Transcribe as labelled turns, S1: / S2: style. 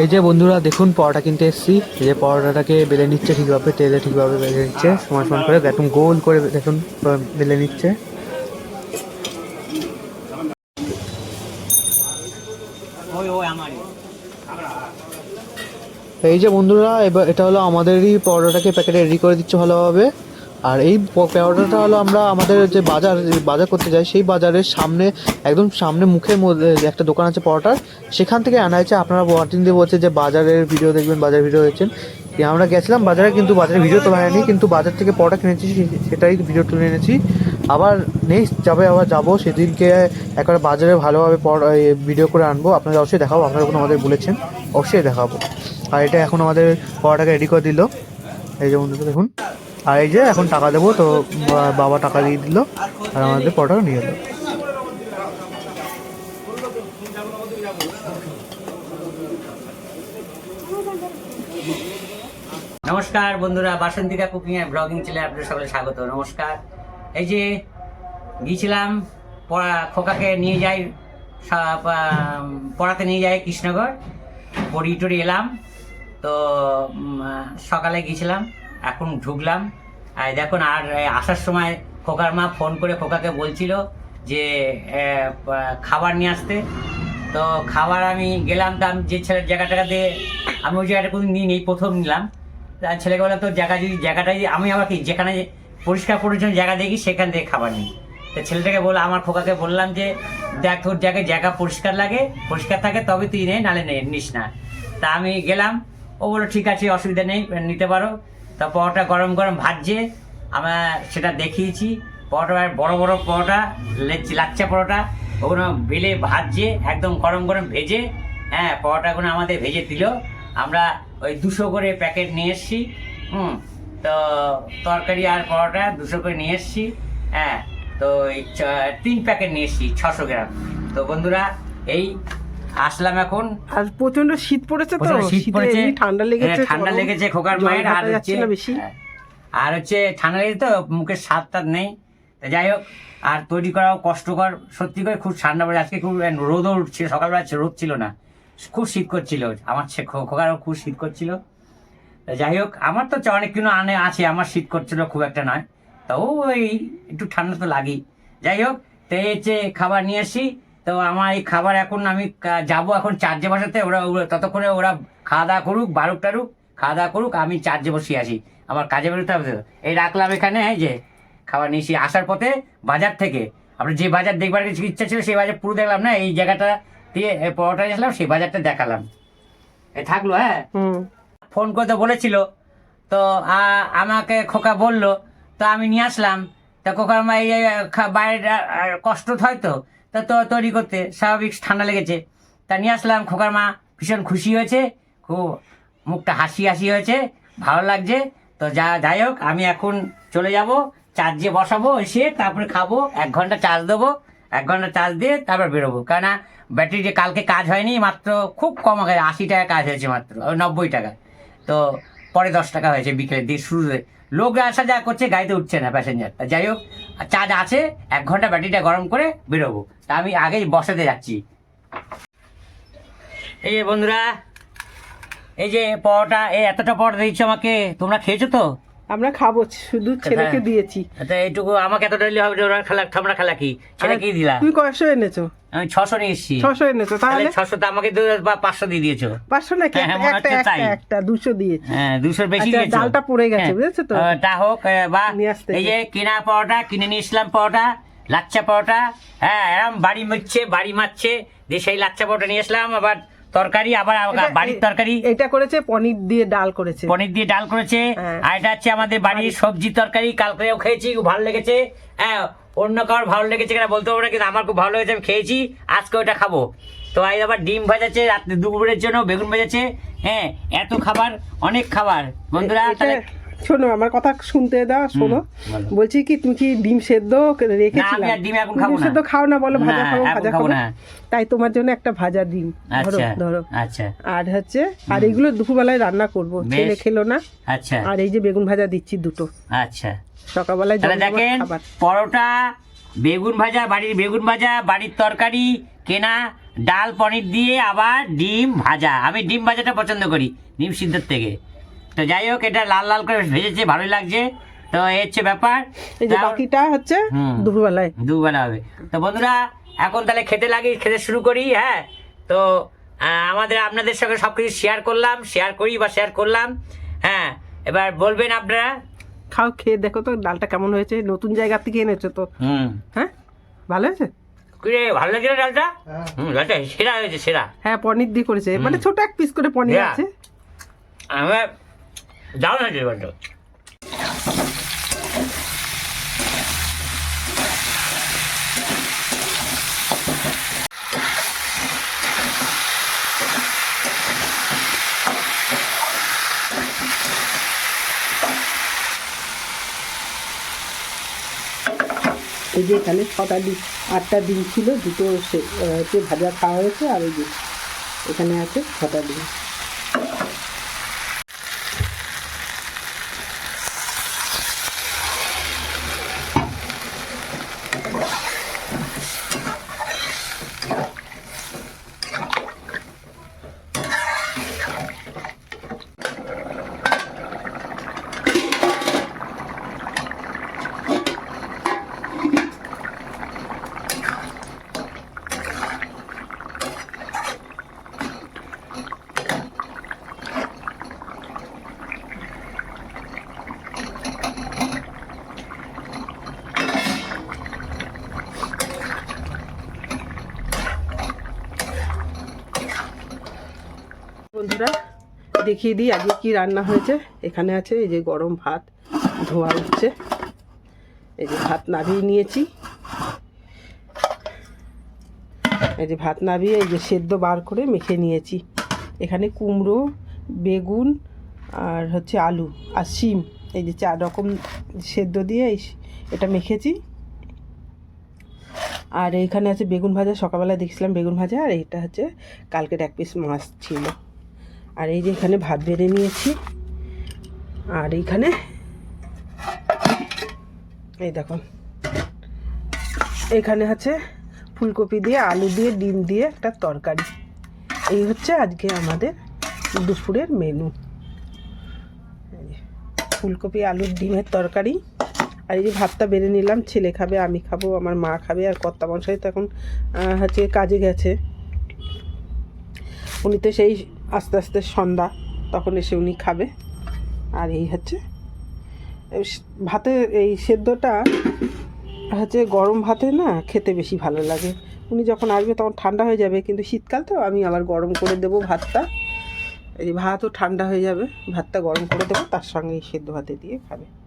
S1: এই যে বন্ধুরা, দেখুন, পরোটা কিনতে এসেছি। যে পরোটাটাকে বেলে নিচ্ছে, ঠিকভাবে তেলে ঠিকভাবে বেলে নিচ্ছে। সমান সমান করে, একদম গোল করে, দেখুন বেলে নিচ্ছে।
S2: ওই ওই
S1: এই যে বন্ধুরা, এবার এটা হলো আমাদেরই পরোটাকে প্যাকেটে রেডি করে দিচ্ছে ভালোভাবে। আর এই পরোটাটা হলো আমরা আমাদের যে বাজার বাজার করতে যাই, সেই বাজারের সামনে, একদম সামনে মুখের মধ্যে একটা দোকান আছে পরোটার, সেখান থেকে আনা হয়েছে। আপনারা ওয়াটিং দিয়ে বলছে যে বাজারের ভিডিও দেখবেন বাজার ভিডিও দেখছেন। আমরা গেছিলাম বাজারে, কিন্তু বাজারে ভিডিও তোলা হয়নি, কিন্তু বাজার থেকে পরোটা কিনেছি সেটাই ভিডিও তুলে এনেছি। আবার নেক্সট যাবে, আবার যাব, সেদিনকে একবার বাজারে ভালোভাবে ভিডিও করে আনব। আপনাদের অবশ্যই দেখাবো, আপনারা কোনো আমাদের বলেছেন, অবশ্যই দেখাবো। আর এটা এখন আমাদের পড়াটাকে রেডি করে দিল। এই যে বন্ধুরা, দেখুন। আর এই যে এখন টাকা দেবো, তো বাবা টাকা দিয়ে দিল, আর আমাদের পড়াটা নিয়ে এলো।
S2: নমস্কার বন্ধুরা, বাসন্তিকা কুকিং এর ব্লগিং চ্যানেলে আপনাদের সকলে স্বাগত। নমস্কার। এই যে গিয়েছিলাম, পড়া, খোকাকে নিয়ে যাই পড়াতে নিয়ে যাই কৃষ্ণগড়। পড়ি টড়ি এলাম। তো সকালে গিয়েছিলাম এখন ঢুকলাম। আর দেখুন, আর আসার সময় খোকার মা ফোন করে খোকাকে বলছিল যে খাবার নিয়ে আসতে। তো খাবার আমি গেলাম, তো আমি যে ছেলের জায়গাটাকে দিয়ে, আমি ওই জায়গাটা কোনো নিই নেই প্রথম নিলাম। তা ছেলেকে বললাম, তোর জায়গা যদি, জায়গাটা আমি আবার কি যেখানে পরিষ্কার পরিচ্ছন্ন জায়গা দেখি, সেখান থেকে খাবার নিই। তো ছেলেটাকে বললাম, আমার খোকাকে বললাম যে, দেখ, তোর জায়গায় জায়গা পরিষ্কার লাগে, পরিষ্কার থাকে, তবে তুই নে, নালে নিস না। তা আমি গেলাম ও বলল, ঠিক আছে, অসুবিধা নেই, নিতে পারো। তা পরোটা গরম গরম ভাজছে। আমরা সেটা দেখিয়েছি। পরোটা বড় বড় পরোটা, লেচ- লাচ্চা পরোটা, ওগুলো বেলে ভাজছে, একদম গরম গরম ভেজে। হ্যাঁ পরোটাগুলো আমাদের ভেজে দিল। আমরা ওই দুশো করে প্যাকেট নিয়ে এসছি, হুম, তো তরকারি আর পরোটা দুশো করে নিয়ে এসছি হ্যাঁ তো তিন প্যাকেট নিয়ে এসছি, ছশো গ্রাম। তো বন্ধুরা, এই আসলাম এখন।
S3: আর প্রচণ্ড শীত পড়েছে তো
S2: শীত পড়েছে।
S3: ঠান্ডা লেগেছে
S2: ঠান্ডা লেগেছে খোকার মায়ের আর হচ্ছে
S3: বেশি।
S2: হ্যাঁ, আর হচ্ছে ঠান্ডা লেগেছে তো মুখের স্বাদ টাদ নেই যাই হোক আর তৈরি করাও কষ্টকর। সত্যি করে খুব ঠান্ডা পড়ে আজকে খুব রোদও উঠছিল সকালবেলা রোদ ছিল না। খুব শীত করছিল। আমার খোকারও খুব শীত করছিল। যাই হোক আমার তো অনেক কিছু আনে আছে। আমার শীত করছিল খুব একটা নয়। তো ওই একটু ঠান্ডা তো লাগেই। যাই হোক তো এই হচ্ছে খাবার নিয়ে আসি। তো আমার এই খাবার এখন আমি যাব এখন চার্জে বসাতে। ওরা ততক্ষণে ওরা খাওয়া দাওয়া করুক বারুক টারুক খাওয়া দাওয়া করুক আমি চার্জে বসিয়ে আসি আমার কাজে বেরোতে হবে তো। এই রাখলাম এখানে এই যে খাবার নিয়েছি আসার পথে বাজার থেকে। আমরা যে বাজার দেখবার কিছু ইচ্ছা ছিল সেই বাজার পুরো দেখলাম না এই জায়গাটা দিয়ে পরোটা আসলাম সেই বাজারটা দেখালাম। এ থাকল হ্যাঁ? ফোন করতে বলেছিল তো আমাকে খোকা বলল তো আমি নিয়ে আসলাম। তা খোকার মা এই বাইরে কষ্ট হয় তো তা তৈরি করতে স্বাভাবিক ঠান্ডা লেগেছে। তা নিয়ে আসলাম, খোকার মা ভীষণ খুশি হয়েছে, খুব মুখটা হাসি হাসি হয়েছে, ভালো লাগছে। তো যা, যাই হোক, আমি এখন চলে যাব, চার্জে বসাবো, এসে তারপরে খাব, এক ঘণ্টা চার্জ দেবো, এক ঘণ্টা চার্জ দিয়ে তারপর বেরোবো। কেননা ব্যাটারি যে কালকে কাজ হয়নি, মাত্র খুব কম আগে আশি টাকা কাজ হয়েছে মাত্র নব্বই টাকা। তো পরে দশ টাকা হয়েছে বিকেলের দিয়ে শুরুতে। লোক আসা যা করছে, গাড়িতে উঠছে না প্যাসেঞ্জার যাই হোক চার্জ আছে, এক ঘণ্টা ব্যাটারিটা গরম করে বেরোবো। তা আমি আগেই বসাতে যাচ্ছি। এই যে বন্ধুরা, এই যে পরোটা, এই এতটা পরোটা দিচ্ছ আমাকে, তোমরা খেয়েছো তো?
S3: আমরা খাব শুধু ছেলেকে দিয়েছি।
S2: তা এইটুকু আমাকে এতটা দিলে হবে ওরা খেলা তোমরা খেলা কি? ছেলে কি দিলা?
S3: তুই কয়শো এনেছো?
S2: আমি ছশো নিয়ে এসছি
S3: ছশো এনেছো তাহলে
S2: ছশো তো আমাকে বা পাঁচশো দিয়ে দিয়েছ।
S3: পাঁচশো নাকি?
S2: হ্যাঁ,
S3: একটা একটা একটা দুশো দিয়েছি
S2: হ্যাঁ দুশোর বেশি
S3: আচ্ছা,
S2: দিয়েছ।
S3: ডালটা পড়ে গেছে,
S2: হ্যাঁ।
S3: বুঝেছ তো?
S2: তা হোক আহ, বা
S3: নিয়ে
S2: এই যে কেনা পরোটা কিনে নিয়ে এসলাম পরোটা লাচ্চা পরোটা। হ্যাঁ এরম বাড়ি মারছে বাড়ি মারছে দিয়ে সেই লাচ্চা পরোটা নিয়ে আসলাম আবার তরকারি আবার বাড়ির তরকারি।
S3: এটা করেছে পনির দিয়ে ডাল করেছে।
S2: পনির দিয়ে ডাল করেছে।
S3: হ্যাঁ।
S2: আর এটা হচ্ছে আমাদের বাড়ির সবজি তরকারি কালকেও খেয়েছি খুব ভালো লেগেছে। হ্যাঁ অন্য কারোর ভালো লেগেছে কিনা বলতে পারব না কিন্তু আমার খুব ভালো লেগেছে আমি খেয়েছি আজকে ওটা খাব। তো আজ আবার ডিম ভাজাচ্ছে রাত্রে দুপুরের জন্য বেগুন ভেজেছে হ্যাঁ এত খাবার অনেক খাবার। বন্ধুরা তাহলে
S3: শোনো আমার কথা শুনতে দাও শোনো। বলছি কি তুমি কি ডিম সেদ্ধ রেখেছিলে
S2: না, আমি ডিম এখন খাব না।
S3: সেদ্ধ খাও না বলো ভাজা খাব ভাজা
S2: না।
S3: তাই তোমার জন্য একটা ভাজা ডিম ধরো
S2: আচ্ছা
S3: ধরো।
S2: আচ্ছা।
S3: আর হচ্ছে আর এগুলো দুপুরবেলায় রান্না করব। ছেলে খেলো না।
S2: আচ্ছা।
S3: আর এই যে বেগুন ভাজা দিচ্ছি দুটো।
S2: আচ্ছা।
S3: সকালবেলায়
S2: তাহলে দেখেন পরোটা বেগুন ভাজা বাড়ির বেগুন ভাজা বাড়ির তরকারি কেনা ডাল পনির দিয়ে আবার ডিম ভাজা। আমি ডিম ভাজাটা পছন্দ করি ডিম সিদ্ধর থেকে। তো যাই হোক এটা লাল লাল করে ভেজেছে ভালোই লাগছে। তো এই হচ্ছে ব্যাপার।
S3: এই যে বাকিটা হচ্ছে। দুপুরবেলায়।
S2: দুবেলা হবে। তো বন্ধুরা এখন তাহলে খেতে লাগি খেতে শুরু করি হ্যাঁ? তো আমাদের আপনাদের সঙ্গে সব কিছু শেয়ার করলাম শেয়ার করি বা শেয়ার করলাম হ্যাঁ? এবার বলবেন আপনারা?
S3: খাও খেয়ে দেখো তো ডালটা কেমন হয়েছে নতুন জায়গা থেকে এনেছো তো।
S2: হুম।
S3: হ্যাঁ? ভালো হয়েছে?
S2: ভালো লাগছে না ডালটা? হুম ডালটা সেরা হয়েছে সেরা।
S3: হ্যাঁ পনির দিয়ে করেছে মানে ছোট এক পিস করে পনির আছে।
S2: আমার দারুণ হয়েছে ডালটা
S3: এই যে এখানে ছটা ডিম, আটটা ডিম ছিল, দুটো সে- ভাজা খাওয়া হয়েছে, আর এই যে এখানে আছে ছটা ডিম। দেখিয়ে দিই আজকে কি রান্না হয়েছে। এখানে আছে এই যে গরম ভাত, ধোয়া হচ্ছে। এই যে ভাত নাবিয়ে নিয়েছি। এই যে ভাত নাবিয়ে এই যে সেদ্ধ বার করে মেখে নিয়েছি। এখানে কুমড়ো, বেগুন আর হচ্ছে আলু আর শিম। এই যে চার রকম সেদ্ধ দিয়ে এই এটা মেখেছি। আর এখানে আছে বেগুন ভাজা। সকালবেলা দেখছিলাম বেগুন ভাজা আর এইটা হচ্ছে কালকের এক পিস মাছ ছিল। আর এই যে এখানে ভাত বেড়ে নিয়েছি। আর এইখানে এই দেখুন এখানে আছে ফুলকপি দিয়ে, আলু দিয়ে, ডিম দিয়ে একটা তরকারি। এই হচ্ছে আজকে আমাদের দুপুরের মেনু ফুলকপি আলুর ডিমের তরকারি। আর এই যে ভাতটা বেড়ে নিলাম, ছেলে খাবে, আমি খাব, আমার মা খাবে, আর কর্তা মশাই তো এখন হচ্ছে কাজে গেছে। উনি তো সেই আস্তে আস্তে সন্ধ্যা, তখন এসে উনি খাবে। আর এই হচ্ছে, এই স- ভাতে, এই সেদ্ধটা হচ্ছে গরম ভাতে না খেতে বেশি ভালো লাগে। উনি যখন আসবে তখন ঠান্ডা হয়ে যাবে, কিন্তু শীতকাল তো আমি আবার গরম করে দেবো ভাতটা। এই ভাতও ঠান্ডা হয়ে যাবে, ভাতটা গরম করে দেবো, তার সঙ্গে সেদ্ধ ভাতে দিয়ে খাবে।